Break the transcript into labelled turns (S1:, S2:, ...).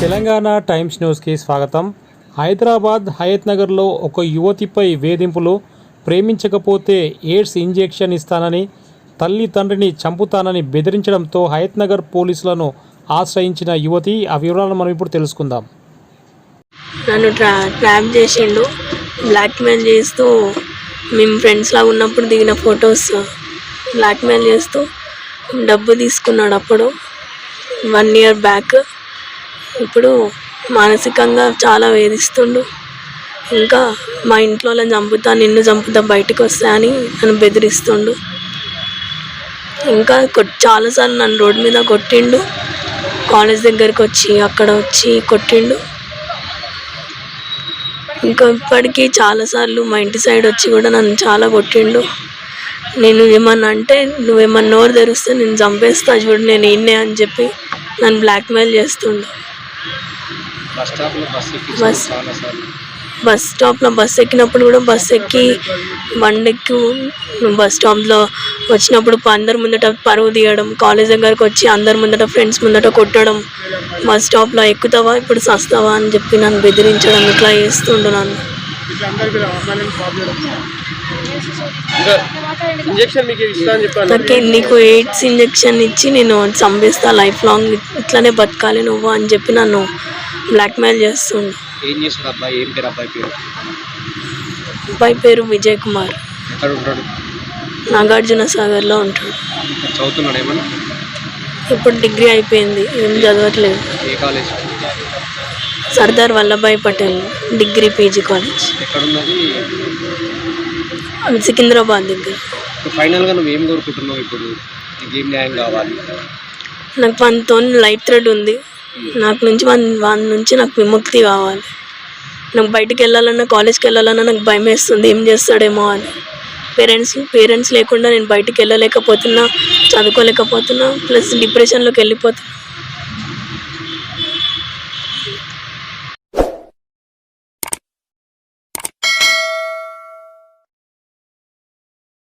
S1: Telangana times న్యూస్కి స్వాగతం. హైదరాబాద్ హయత్ నగర్లో ఒక యువతిపై వేధింపులు. ప్రేమించకపోతే ఎయిడ్స్ ఇంజెక్షన్ ఇస్తానని తల్లి తండ్రిని చంపుతానని బెదిరించడంతో హయత్ నగర్ పోలీసులను ఆశ్రయించిన యువతి ఆ వివరాలను మనం ఇప్పుడు తెలుసుకుందాం.
S2: నన్ను ట్రా ట్రాప్ చేసిండు. బ్లాక్మెయిల్ చేస్తూ మేము ఫ్రెండ్స్లా ఉన్నప్పుడు దిగిన ఫొటోస్ బ్లాక్మెయిల్ చేస్తూ డబ్బు తీసుకున్నాడు అప్పుడు. వన్ ఇయర్ బ్యాక్ ఇప్పుడు మానసికంగా చాలా వేధిస్తుండు. ఇంకా మా ఇంట్లో వాళ్ళని చంపుతా నిన్ను చంపుతా బయటకు వస్తా అని నన్ను బెదిరిస్తుండు. ఇంకా చాలాసార్లు నన్ను రోడ్డు మీద కొట్టిండు. కాలేజ్ దగ్గరికి వచ్చి అక్కడ వచ్చి కొట్టిండు. ఇంకా ఇప్పటికీ చాలాసార్లు మా ఇంటి సైడ్ వచ్చి కూడా నన్ను చాలా కొట్టిండు. నేను ఏమన్నా అంటే నువ్వేమన్నా నోరు తెరిస్తే నేను చంపేస్తా చూడు నేను ఇన్నే అని చెప్పి నన్ను బ్లాక్మెయిల్ చేస్తుండు.
S3: బస్ బస్
S2: స్టాప్లో బస్ ఎక్కినప్పుడు కూడా బస్ ఎక్కి బండెక్కి బస్ స్టాప్లో వచ్చినప్పుడు అందరి ముందట పరువు తీయడం కాలేజ్ దగ్గరకు వచ్చి అందరి ముందట ఫ్రెండ్స్ ముందట కొట్టడం బస్ స్టాప్లో ఎక్కుతావా ఇప్పుడు సస్తావా అని చెప్పి నన్ను బెదిరించడం ఇట్లా చేస్తుండు నన్ను.
S3: చెప్పాను.
S2: నాకు నీకు ఎయిడ్స్ ఇంజెక్షన్ ఇచ్చి నేను చంపేస్తా లైఫ్ లాంగ్ ఇట్లానే బతకాలి నువ్వు అని చెప్పి నన్ను బ్లాక్మెయిల్ చేస్తుండు.
S3: ఏం చేస్తాడు అబ్బాయి? ఏం పేరు అబ్బాయి పేరు?
S2: అబ్బాయి పేరు విజయ్ కుమార్.
S3: ఎక్కడ ఉంటాడు?
S2: నాగార్జున సాగర్లో ఉంటాడు.
S3: చదువుతున్నాడు ఏమన్నా?
S2: ఇప్పుడు డిగ్రీ అయిపోయింది ఏం చదవట్లేదు.
S3: ఏ college?
S2: Sardar Vallabhbhai Patel degree PG college. అది సికింద్రాబాద్ దగ్గర.
S3: ఇప్పుడు ఫైనల్గా నువ్వు ఏం కోరుకుంటున్నావు ఇప్పుడు? నీకు ఏం న్యాయం కావాలి?
S2: నాకు మనతో లైట్ థ్రెడ్ ఉంది. నాకు నుంచి వన్ వాని నుంచి నాకు విముక్తి కావాలి. నాకు బయటికి వెళ్ళాలన్నా కాలేజ్కి వెళ్ళాలన్నా నాకు భయం వేస్తుంది. ఏం చేస్తాడేమో అని. పేరెంట్స్ పేరెంట్స్ లేకుండా నేను బయటికి వెళ్ళలేకపోతున్నా చదువుకోలేకపోతున్నా ప్లస్ డిప్రెషన్లోకి వెళ్ళిపోతున్నా. Thank you.